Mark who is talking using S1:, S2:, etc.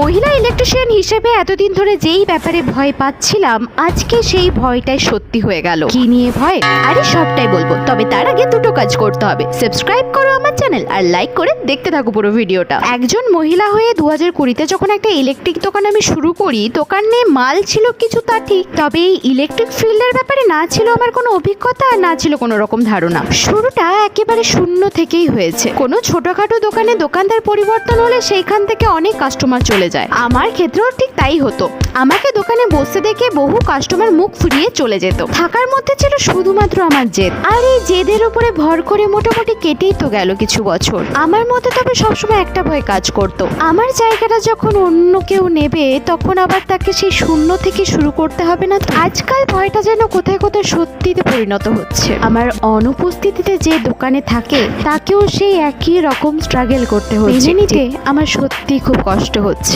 S1: মহিলা ইলেকট্রিশিয়ান হিসেবে এতদিন ধরে যেই ব্যাপারে ভয় পাচ্ছিলাম, আজকে সেই ভয়টাই সত্যি হয়ে গেল। কি নিয়ে ভয়? আরে সবটাই বলব। তবে তার আগে দুটো কাজ করতে হবে। সাবস্ক্রাইব করো আমার চ্যানেল আর লাইক করে দেখতে থাকো পুরো ভিডিওটা একজন মহিলা হয়ে দু হাজার যখন একটা ইলেকট্রিক দোকান আমি শুরু করি, দোকানে মাল ছিল কিছু তা ঠিক, তবে এই ইলেকট্রিক ফিল্ডের ব্যাপারে না ছিল আমার কোনো অভিজ্ঞতা আর না ছিল কোনো রকম ধারণা। শুরুটা একেবারে শূন্য থেকেই হয়েছে। কোনো ছোটখাটো দোকানে দোকানদার পরিবর্তন হলে সেইখান থেকে অনেক কাস্টমার চলে যায়। আমার ক্ষেত্রেও ঠিক তাই হতো। আমাকে দোকানে বসে দেখে বহু কাস্টমার মুখ ফিরিয়ে চলে যেত। থাকার মধ্যে ছিল শুধুমাত্র আমার জেদ। আর এই জেদের উপরে ভর করে মোটামুটি কেটেই তো গেল কিছু বছর। আমার মতে তবে সবসময় একটা ভয় কাজ করত। আমার জায়গাটা যখন অন্য কেউ নেবে তখন আবার তাকে সেই শূন্য থেকে শুরু করতে হবে না আজকাল ভয়টা যেন কোথায় কোথায় সত্যিতে পরিণত হচ্ছে। আমার অনুপস্থিতিতে যে দোকানে থাকে তাকেও সেই একই রকম স্ট্রাগল করতে হচ্ছে। নিজে নিতে আমার সত্যি খুব কষ্ট হচ্ছে।